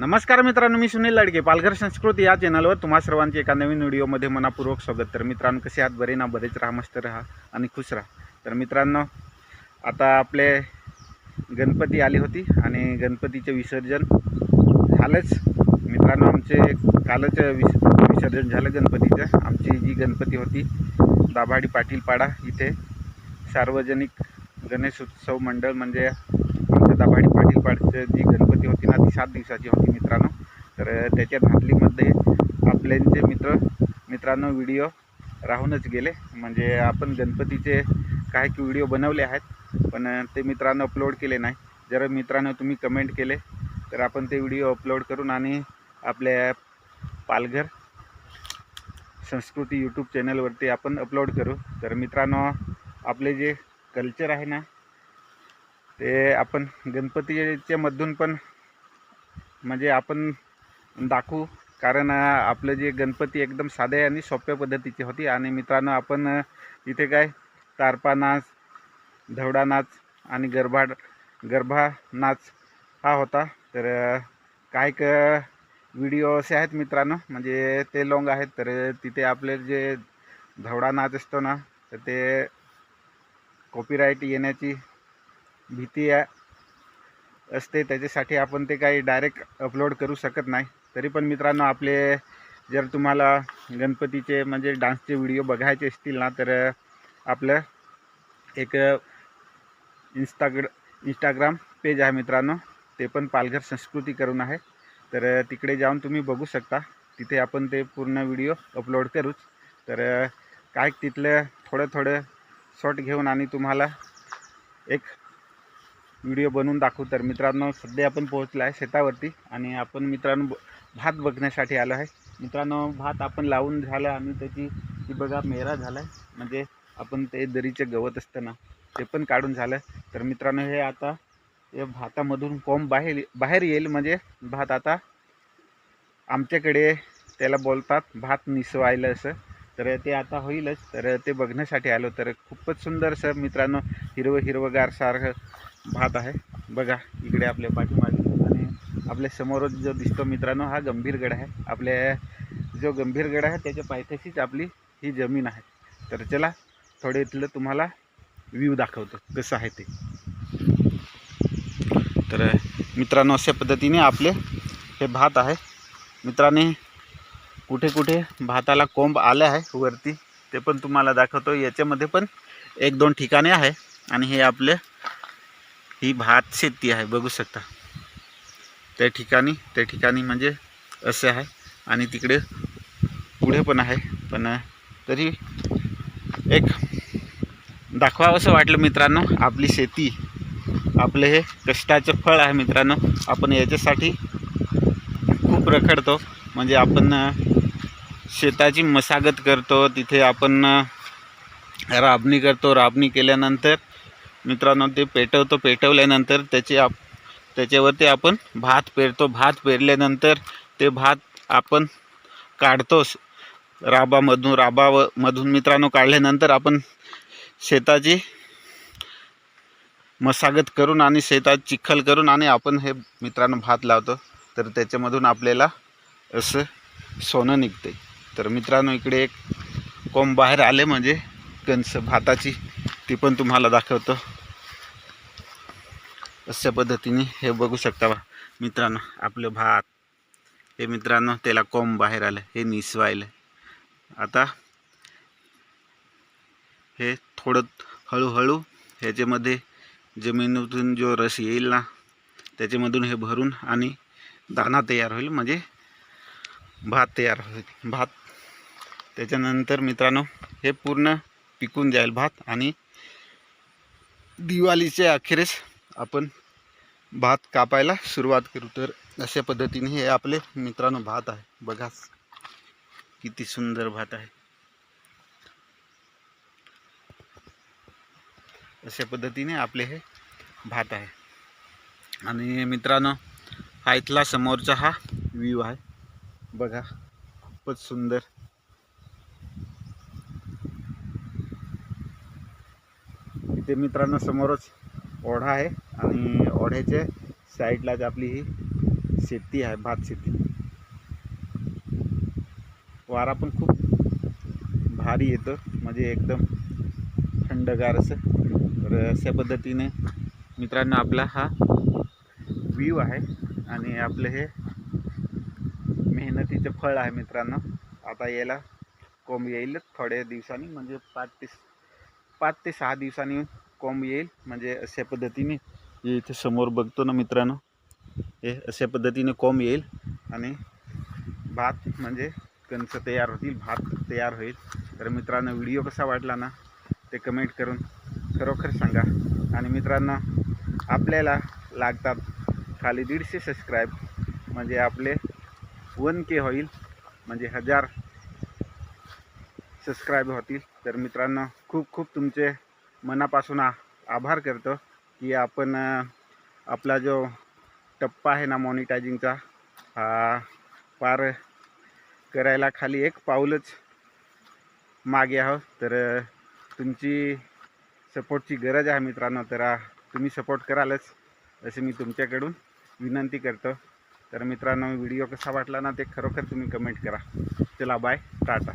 नमस्कार मित्रांनो मी सुनील लाडके. पालघर संस्कृती या चॅनलवर तुम्हा सर्वांचे एका नवीन व्हिडिओमध्ये मनापूर्वक स्वागत. तर मित्रांनो कसे आहात? बरे ना? बरेच राहा मस्त राहा आणि खुश राहा. तर मित्रांनो आता आपले गणपती आली होती आणि गणपतीचे विसर्जन झालंच. मित्रांनो आमचे कालच विस विसर्जन झालं गणपतीचं. आमची जी गणपती होती दाभाडी पाटीलपाडा इथे सार्वजनिक गणेश उत्सव मंडळ म्हणजे आमच्या दाभाडी पाटीलपाडचं जी गणपती होती ना ती सात दिवसाची होती मित्रांनो. तर त्याच्या धाटलीमध्ये आपल्यांचे मित्र मित्रांनो व्हिडिओ राहूनच गेले. म्हणजे आपण गणपतीचे काही व्हिडिओ बनवले आहेत पण ते मित्रांनो अपलोड केले नाही. जर मित्रांनो तुम्ही कमेंट केले तर आपण ते व्हिडिओ अपलोड करून आणि आपल्या पालघर संस्कृती यूट्यूब चॅनलवरती आपण अपलोड करू. तर मित्रांनो आपले जे कल्चर आहे ना ते आपण गणपतीच्यामधून पण म्हणजे आपण दाखवू. कारण आपलं जे गणपती एकदम साधे आणि सोप्या पद्धतीची होती. आणि मित्रांनो आपण इथे काय? तारपा नाच धवडा नाच आणि गरबा गरबा नाच हा होता. तर काही क व्हिडिओ असे आहेत मित्रांनो. म्हणजे ते लॉंग आहेत. तर तिथे आपले जे धवडा नाच असतो ना तर ते कॉपीराईट येण्याची भीती आहे. असते त्याच्यासाठी आपण ते काही डायरेक्ट अपलोड करू शकत नाही. तरी पण मित्रांनो आपले जर तुम्हाला गणपतीचे म्हणजे डान्सचे व्हिडिओ बघायचे असतील ना तर आपलं एक इंस्टाग्र इंस्टाग्राम पेज आहे मित्रांनो. ते पण पालघर संस्कृती करून आहे. तर तिकडे जाऊन तुम्ही बघू शकता. तिथे आपण ते पूर्ण व्हिडिओ अपलोड करूच. तर काय तिथलं थोडं थोडं शॉर्ट घेऊन आणि तुम्हाला एक व्हिडिओ बनवून दाखवू. तर मित्रांनो सध्या आपण पोहोचलो आहे शेतावरती आणि आपण मित्रांनो भात बघण्यासाठी आलो आहे. मित्रांनो भात आपण लावून झालं आणि त्याची ती बघा मेरा झाला आहे म्हणजे आपण ते दरीचे गवत असतं ना ते पण काढून झालं तर मित्रांनो हे आता हे भातामधून कोंब बाहेर बाहेर येईल. म्हणजे भात आता आमच्याकडे त्याला बोलतात भात निसवायला असं. तर ते आता होईलच. तर ते बघण्यासाठी आलो. तर खूपच सुंदरसं मित्रांनो हिरवं हिरवगार सारखं भात आहे. बघा इकडे आपल्या पाठीमागे. आणि आपल्यासमोर जो दिसतो मित्रांनो हा गंभीरगड आहे. आपल्या जो गंभीरगड आहे त्याच्या पायथ्याशीच आपली ही जमीन आहे. तर चला थोडे इथलं तुम्हाला व्ह्यू दाखवतो कसं आहे ते. तर मित्रांनो अशा पद्धतीने आपले हे भात आहे. मित्रांनी कुठे कुठे भाताला कोंब आले आहे वरती ते पण तुम्हाला दाखवतो. याच्यामध्ये पण एक दोन ठिकाणे आहे आणि हे आपले ही भात शेती आहे बघू शकता. त्या ठिकाणी त्या ठिकाणी म्हणजे असे आहे आणि तिकडे पुढे पण आहे. पण तरी एक दाखवावं असं वाटलं मित्रांनो आपली शेती आपलं हे कष्टाचं फळ आहे मित्रांनो. आपण याच्यासाठी खूप रखडतो. म्हणजे आपण शेताची मशागत करतो तिथे आपण राबणी करतो. राबणी केल्यानंतर मित्रांनो ते पेटवतो. पेटवल्यानंतर त्याचे आप त्याच्यावरती आपण भात पेरतो. भात पेरल्यानंतर ते भात आपण काढतोच राबामधून राबावमधून मित्रांनो काढल्यानंतर आपण शेताची मशागत करून आणि शेतात चिखल करून आणि आपण हे मित्रांनो भात लावतो. तर त्याच्यामधून आपल्याला असं सोनं निघते तर मित्रांनो इकडे एक कोंब बाहेर आले म्हणजे कंस भाताची. ती पण तुम्हाला दाखवतो. अशा पद्धतीने हे बघू शकता बा मित्रांनो आपलं भात. हे मित्रांनो त्याला कोंब बाहेर आलं हे निसवायलं. आता हे थोडं हळूहळू ह्याच्यामध्ये जमिनीतून जो रस येईल ना त्याच्यामधून हे भरून आणि दाणा तयार होईल म्हणजे भात तयार होईल. भात त्याच्यानंतर मित्रांनो हे पूर्ण पिकून जाईल भात आणि दिवाळीच्या अखेरीस आपण भात कापायला सुरुवात करू. तर अशा पद्धतीने हे आपले मित्रांनो भात आहे. बघा किती सुंदर भात आहे. अशा पद्धतीने आपले हे भात आहे. आणि मित्रांनो हा इथला समोरचा हा व्ह्यू आहे. बघा खूपच सुंदर. इथे मित्रांनो समोरच ओढा आहे आणि ओढ्याच्या साईडलाच आपली ही शेती आहे भात शेती. वारा पण खूप भारी येतं म्हणजे एकदम थंडगार असं. तर अशा पद्धतीने मित्रांनो आपला हा व्ह्यू आहे आणि आपलं हे मेहनतीचं फळ आहे मित्रांनो. आता याला कोंब येईलच थोड्या दिवसांनी म्हणजे पाच ते पाच ते सहा दिवसांनी कोंब येईल. म्हणजे अशा पद्धतीने हे इथे समोर बघतो ना मित्रांनो. हे अशा पद्धतीने कोंब येईल आणि भात म्हणजे कणसं तयार होतील भात तयार होईल. तर मित्रांनो व्हिडिओ कसा वाटला ना ते कमेंट करून खरोखर सांगा. आणि मित्रांनो आपल्याला लागतात खाली दीडशे सबस्क्राईब म्हणजे आपले वन के होईल. म्हणजे हजार सबस्क्राईब होतील. तर मित्रांनो खूप खूप तुमचे मनापासून आ आभार करतो की आपण आपला जो टप्पा आहे ना मॉनिटायझिंगचा हा पार करायला खाली एक पाऊलच मागे आहोत. तर तुमची सपोर्टची गरज आहे मित्रांनो तर तुम्ही सपोर्ट करालच असे मी तुमच्याकडून विनंती करतो. तर मित्रांनो व्हिडिओ कसा वाटला ना ते खरोखर तुम्ही कमेंट करा. चला बाय टाटा.